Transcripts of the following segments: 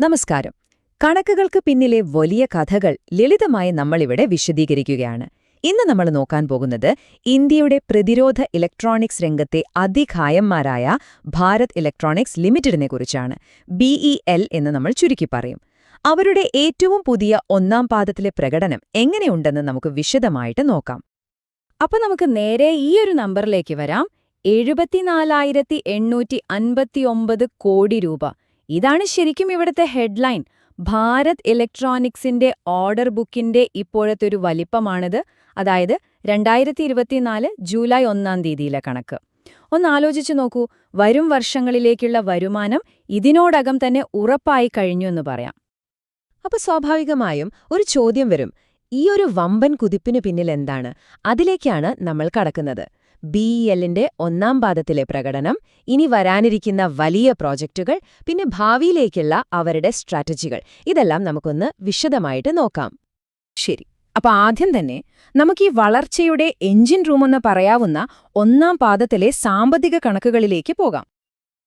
നമസ്കാരം. കണക്കുകൾക്ക് പിന്നിലെ വലിയ കഥകൾ ലളിതമായി നമ്മളിവിടെ വിശദീകരിക്കുകയാണ്. ഇന്ന് നമ്മൾ നോക്കാൻ പോകുന്നത് ഇന്ത്യയുടെ പ്രതിരോധ ഇലക്ട്രോണിക്സ് രംഗത്തെ അതിഖായന്മാരായ ഭാരത് ഇലക്ട്രോണിക്സ് ലിമിറ്റഡിനെ കുറിച്ചാണ്. ബിഇഎൽ എന്ന് നമ്മൾ ചുരുക്കി പറയും. അവരുടെ ഏറ്റവും പുതിയ ഒന്നാം പാദത്തിലെ പ്രകടനം എങ്ങനെയുണ്ടെന്ന് നമുക്ക് വിശദമായിട്ട് നോക്കാം. അപ്പൊ നമുക്ക് നേരെ ഈ ഒരു നമ്പറിലേക്ക് വരാം. എഴുപത്തിനാലായിരത്തി എണ്ണൂറ്റി അൻപത്തിയൊമ്പത് കോടി രൂപ. ഇതാണ് ശരിക്കും ഇവിടുത്തെ ഹെഡ്ലൈൻ. ഭാരത് ഇലക്ട്രോണിക്സിന്റെ ഓർഡർ ബുക്കിന്റെ ഇപ്പോഴത്തെ ഒരു വലിപ്പമാണിത്. അതായത് രണ്ടായിരത്തി ഇരുപത്തിനാല് ജൂലൈ ഒന്നാം തീയതിയിലെ കണക്ക്. ഒന്ന് ആലോചിച്ചു നോക്കൂ വരും വർഷങ്ങളിലേക്കുള്ള വരുമാനം ഇതിനോടകം തന്നെ ഉറപ്പായി കഴിഞ്ഞു എന്ന് പറയാം. അപ്പൊ സ്വാഭാവികമായും ഒരു ചോദ്യം വരും ഈ ഒരു വമ്പൻ കുതിപ്പിനു പിന്നിൽ എന്താണ്? അതിലേക്കാണ് നമ്മൾ കടക്കുന്നത്. ബിഇഎല്ലിന്റെ ഒന്നാം പാദത്തിലെ പ്രകടനം ഇനി വരാനിരിക്കുന്ന വലിയ പ്രോജക്റ്റുകൾ പിന്നെ ഭാവിയിലേക്കുള്ള അവരുടെ സ്ട്രാറ്റജികൾ. ഇതെല്ലാം നമുക്കൊന്ന് വിശദമായിട്ട് നോക്കാം. ശരി. അപ്പോൾ ആദ്യം തന്നെ നമുക്ക് ഈ വളർച്ചയുടെ എഞ്ചിൻ റൂമെന്ന് പറയാവുന്ന ഒന്നാം പാദത്തിലെ സാമ്പത്തിക കണക്കുകളിലേക്ക് പോകാം.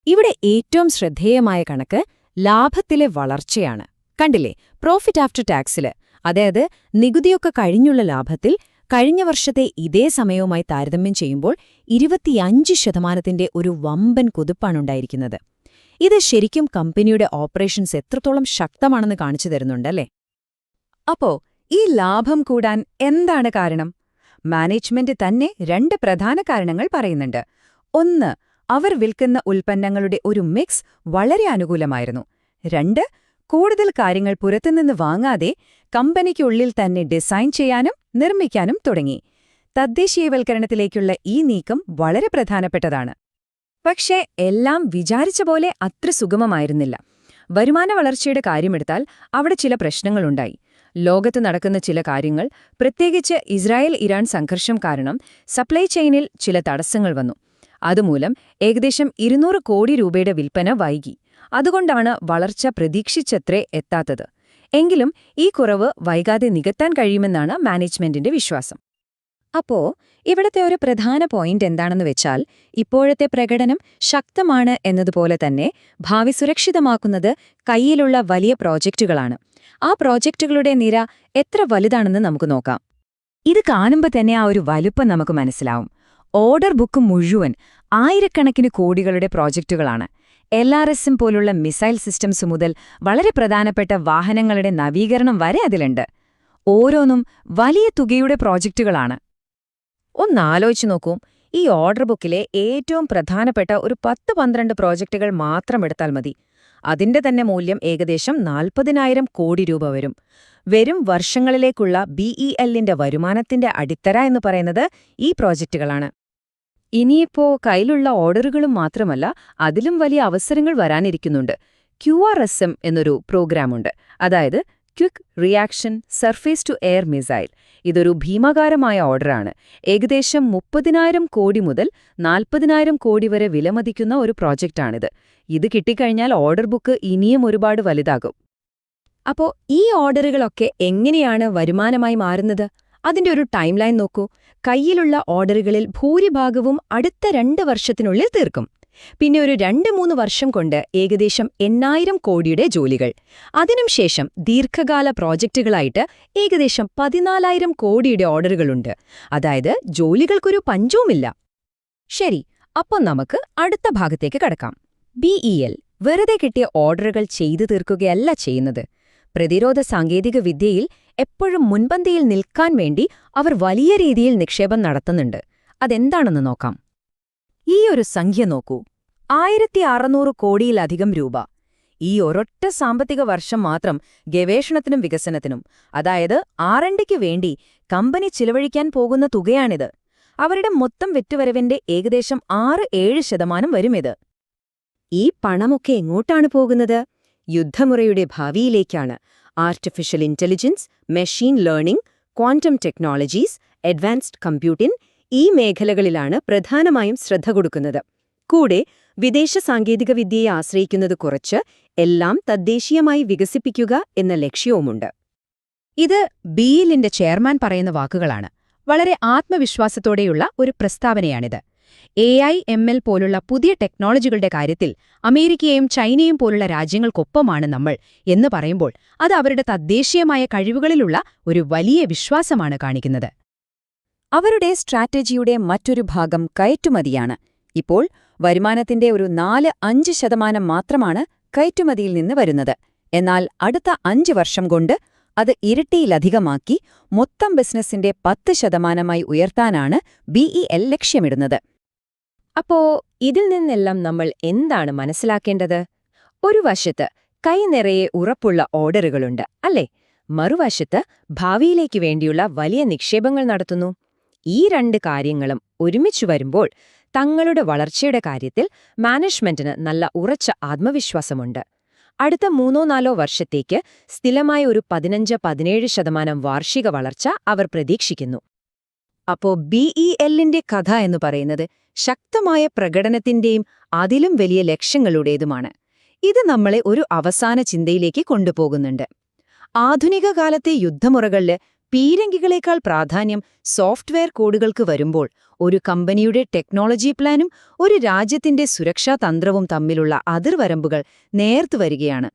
ഇവിടെ ഏറ്റവും ശ്രദ്ധേയമായ കണക്ക് ലാഭത്തിലെ വളർച്ചയാണ്. കണ്ടില്ലേ? പ്രോഫിറ്റ് ആഫ്റ്റർ ടാക്സിൽ അതായത് നികുതിയൊക്കെ കഴിഞ്ഞുള്ള ലാഭത്തിൽ കഴിഞ്ഞ വർഷത്തെ ഇതേ സമയവുമായി താരതമ്യം ചെയ്യുമ്പോൾ ഇരുപത്തിയഞ്ച് ശതമാനത്തിന്റെ ഒരു വമ്പൻ കുതിപ്പാണുണ്ടായിരിക്കുന്നത് ഇത് ശരിക്കും കമ്പനിയുടെ ഓപ്പറേഷൻസ് എത്രത്തോളം ശക്തമാണെന്ന് കാണിച്ചു തരുന്നുണ്ടല്ലേ അപ്പോ ഈ ലാഭം കൂടാൻ എന്താണ് കാരണം? മാനേജ്മെന്റ് തന്നെ രണ്ട് പ്രധാന കാരണങ്ങൾ പറയുന്നുണ്ട്. ഒന്ന് അവർ വിൽക്കുന്ന ഉൽപ്പന്നങ്ങളുടെ ഒരു മിക്സ് വളരെ അനുകൂലമായിരുന്നു. രണ്ട് കൂടുതൽ കാര്യങ്ങൾ പുറത്തുനിന്ന് വാങ്ങാതെ കമ്പനിക്കുള്ളിൽ തന്നെ ഡിസൈൻ ചെയ്യാനും നിർമ്മിക്കാനും തുടങ്ങി. തദ്ദേശീയവൽക്കരണത്തിലേക്കുള്ള ഈ നീക്കം വളരെ പ്രധാനപ്പെട്ടതാണ്. പക്ഷേ എല്ലാം വിചാരിച്ച പോലെ അത്ര സുഗമമായിരുന്നില്ല. വരുമാന വളർച്ചയുടെ കാര്യമെടുത്താൽ അവിടെ ചില പ്രശ്നങ്ങളുണ്ടായി. ലോകത്ത് നടക്കുന്ന ചില കാര്യങ്ങൾ പ്രത്യേകിച്ച് ഇസ്രായേൽ ഇറാൻ സംഘർഷം കാരണം സപ്ലൈ ചെയിനിൽ ചില തടസ്സങ്ങൾ വന്നു. അതുമൂലം ഏകദേശം ഇരുന്നൂറ് കോടി രൂപയുടെ വിൽപ്പന വൈകി. അതുകൊണ്ടാണ് വളർച്ച പ്രതീക്ഷിച്ചത്രേ എത്താത്തത്. എങ്കിലും ഈ കുറവ് വൈകാതെ നികത്താൻ കഴിയുമെന്നാണ് മാനേജ്മെന്റിന്റെ വിശ്വാസം. അപ്പോ ഇവിടത്തെ ഒരു പ്രധാന പോയിന്റ് എന്താണെന്ന് വെച്ചാൽ ഇപ്പോഴത്തെ പ്രകടനം ശക്തമാണ് എന്നതുപോലെ തന്നെ ഭാവി സുരക്ഷിതമാക്കുന്നത് കയ്യിലുള്ള വലിയ പ്രോജക്റ്റുകളാണ്. ആ പ്രോജക്റ്റുകളുടെ നിര എത്ര വലുതാണെന്ന് നമുക്ക് നോക്കാം. ഇത് കാണുമ്പോൾ തന്നെ ആ ഒരു വലുപ്പം നമുക്ക് മനസ്സിലാവും. ഓർഡർ ബുക്ക് മുഴുവൻ ആയിരക്കണക്കിന് കോടികളുടെ പ്രോജക്റ്റുകളാണ്. എൽ ആർ എസും പോലുള്ള മിസൈൽ സിസ്റ്റംസ് മുതൽ വളരെ പ്രധാനപ്പെട്ട വാഹനങ്ങളുടെ നവീകരണം വരെ അതിലുണ്ട്. ഓരോന്നും വലിയ തുകയുടെ പ്രോജക്റ്റുകളാണ്. ഒന്നാലോചിച്ചു നോക്കൂ. ഈ ഓർഡർ ബുക്കിലെ ഏറ്റവും പ്രധാനപ്പെട്ട ഒരു പത്ത് പന്ത്രണ്ട് പ്രോജക്റ്റുകൾ മാത്രം എടുത്താൽ മതി. അതിന്റെ തന്നെ മൂല്യം ഏകദേശം നാൽപ്പതിനായിരം കോടി രൂപ വരും. വരും വർഷങ്ങളിലേക്കുള്ള ബിഇഎല്ലിന്റെ വരുമാനത്തിന്റെ അടിത്തറ എന്ന് പറയുന്നത് ഈ പ്രോജക്റ്റുകളാണ്. ഇനിയിപ്പോ കയ്യിലുള്ള ഓർഡറുകളും മാത്രമല്ല അതിലും വലിയ അവസരങ്ങൾ വരാനിരിക്കുന്നുണ്ട്. ക്യു ആർ എസ് എം എന്നൊരു പ്രോഗ്രാമുണ്ട്. അതായത് quick reaction surface to air missile. ഇതൊരു ഭീമാകാരമായ ഓർഡറാണ്. ഏകദേശം മുപ്പതിനായിരം കോടി മുതൽ നാൽപ്പതിനായിരം കോടി വരെ വിലമതിക്കുന്ന ഒരു പ്രോജക്റ്റാണിത്. ഇത് കിട്ടിക്കഴിഞ്ഞാൽ ഓർഡർ ബുക്ക് ഇനിയും ഒരുപാട് വലുതാകും. അപ്പോ ഈ ഓർഡറുകളൊക്കെ എങ്ങനെയാണ് വരുമാനമായി മാറുന്നത്? അതിന്റെ ഒരു ടൈം നോക്കൂ. കയ്യിലുള്ള ഓർഡറുകളിൽ ഭൂരിഭാഗവും അടുത്ത രണ്ട് വർഷത്തിനുള്ളിൽ തീർക്കും. പിന്നെ ഒരു രണ്ട് മൂന്ന് വർഷം കൊണ്ട് ഏകദേശം എണ്ണായിരം കോടിയുടെ ജോലികൾ. അതിനുശേഷം ദീർഘകാല പ്രോജക്റ്റുകളായിട്ട് ഏകദേശം പതിനാലായിരം കോടിയുടെ ഓർഡറുകളുണ്ട്. അതായത് ജോലികൾക്കൊരു പഞ്ചവുമില്ല. ശരി അപ്പം നമുക്ക് അടുത്ത ഭാഗത്തേക്ക് കടക്കാം. ബിഇഎൽ വെറുതെ കിട്ടിയ ഓർഡറുകൾ ചെയ്തു തീർക്കുകയല്ല ചെയ്യുന്നത്. പ്രതിരോധ സാങ്കേതിക വിദ്യയിൽ എപ്പോഴും മുൻപന്തിയിൽ നിൽക്കാൻ വേണ്ടി അവർ വലിയ രീതിയിൽ നിക്ഷേപം നടത്തുന്നുണ്ട്. അതെന്താണെന്ന് നോക്കാം. ഈ ഒരു സംഖ്യ നോക്കൂ. ആയിരത്തി അറുന്നൂറ് കോടിയിലധികം രൂപ. ഈ ഒരൊറ്റ സാമ്പത്തിക വർഷം മാത്രം ഗവേഷണത്തിനും വികസനത്തിനും അതായത് ആറണ്ടിക്ക് വേണ്ടി കമ്പനി ചിലവഴിക്കാൻ പോകുന്ന തുകയാണിത്. അവരുടെ മൊത്തം വിറ്റുവരവിന്റെ ഏകദേശം ആറ് ഏഴ് ശതമാനം വരുമിത്. ഈ പണമൊക്കെ എങ്ങോട്ടാണ് പോകുന്നത്? യുദ്ധമുറയുടെ ഭാവിയിലേക്കാണ്. Artificial intelligence machine learning quantum technologies advanced computing ഈ മേഖലകളിലാണ് പ്രധാനമായും ശ്രദ്ധ കൊടുക്കുന്നത്. കൂടെ വിദേശ സാങ്കേതികവിദ്യയെ ആശ്രയിക്കുന്നത് കുറച്ച് എല്ലാം തദ്ദേശീയമായി വികസിപ്പിക്കുക എന്ന ലക്ഷ്യവുമുണ്ട്. ഇത് ബിയിലിന്റെ ചെയർമാൻ പറയുന്ന വാക്കുകളാണ്. വളരെ ആത്മവിശ്വാസത്തോടെയുള്ള ഒരു പ്രസ്താവനയാണിത്. എ ഐ എം എൽ പോലുള്ള പുതിയ ടെക്നോളജികളുടെ കാര്യത്തിൽ അമേരിക്കയും ചൈനയും പോലുള്ള രാജ്യങ്ങൾക്കൊപ്പമാണ് നമ്മൾ എന്ന് പറയുമ്പോൾ അത് അവരുടെ തദ്ദേശീയമായ കഴിവുകളിലുള്ള ഒരു വലിയ വിശ്വാസമാണ് കാണിക്കുന്നത്. അവരുടെ സ്ട്രാറ്റജിയുടെ മറ്റൊരു ഭാഗം കയറ്റുമതിയാണ്. ഇപ്പോൾ വരുമാനത്തിന്റെ ഒരു നാല് അഞ്ച് ശതമാനം മാത്രമാണ് കയറ്റുമതിയിൽ നിന്ന് വരുന്നത്. എന്നാൽ അടുത്ത അഞ്ച് വർഷം കൊണ്ട് അത് ഇരട്ടിയിലധികമാക്കി മൊത്തം ബിസിനസിന്റെ പത്ത് ശതമാനമായി ഉയർത്താനാണ് ബിഇഎൽ ലക്ഷ്യമിടുന്നത്. അപ്പോ ഇതിൽ നിന്നെല്ലാം നമ്മൾ എന്താണ് മനസ്സിലാക്കേണ്ടത്? ഒരു വശത്ത് കൈ നിറയെ ഉറപ്പുള്ള ഓർഡറുകളുണ്ട് അല്ലേ? മറുവശത്ത് ഭാവിയിലേക്ക് വേണ്ടിയുള്ള വലിയ നിക്ഷേപങ്ങൾ നടത്തുന്നു. ഈ രണ്ട് കാര്യങ്ങളും ഒരുമിച്ചു വരുമ്പോൾ തങ്ങളുടെ വളർച്ചയുടെ കാര്യത്തിൽ മാനേജ്മെന്റിന് നല്ല ഉറച്ച ആത്മവിശ്വാസമുണ്ട്. അടുത്ത മൂന്നോ നാലോ വർഷത്തേക്ക് സ്ഥിരമായ ഒരു പതിനഞ്ച് പതിനേഴ് ശതമാനം വാർഷിക വളർച്ച അവർ പ്രതീക്ഷിക്കുന്നു. അപ്പോ ബിഇഎല്ലിന്റെ കഥ എന്ന് പറയുന്നത് ശക്തമായ പ്രകടനത്തിന്റെയും അതിലും വലിയ ലക്ഷ്യങ്ങളുടേതുമാണ്. ഇത് നമ്മളെ ഒരു അവസാന ചിന്തയിലേക്ക് കൊണ്ടുപോകുന്നുണ്ട്. ആധുനിക കാലത്തെ യുദ്ധമുറകളിൽ പീരങ്കികളേക്കാൾ പ്രാധാന്യം സോഫ്റ്റ്വെയർ കോഡുകൾക്ക് വരുമ്പോൾ ഒരു കമ്പനിയുടെ ടെക്നോളജി പ്ലാനും ഒരു രാജ്യത്തിന്റെ സുരക്ഷാ തന്ത്രവും തമ്മിലുള്ള അതിർവരമ്പുകൾ നേർത്തു വരികയാണ്.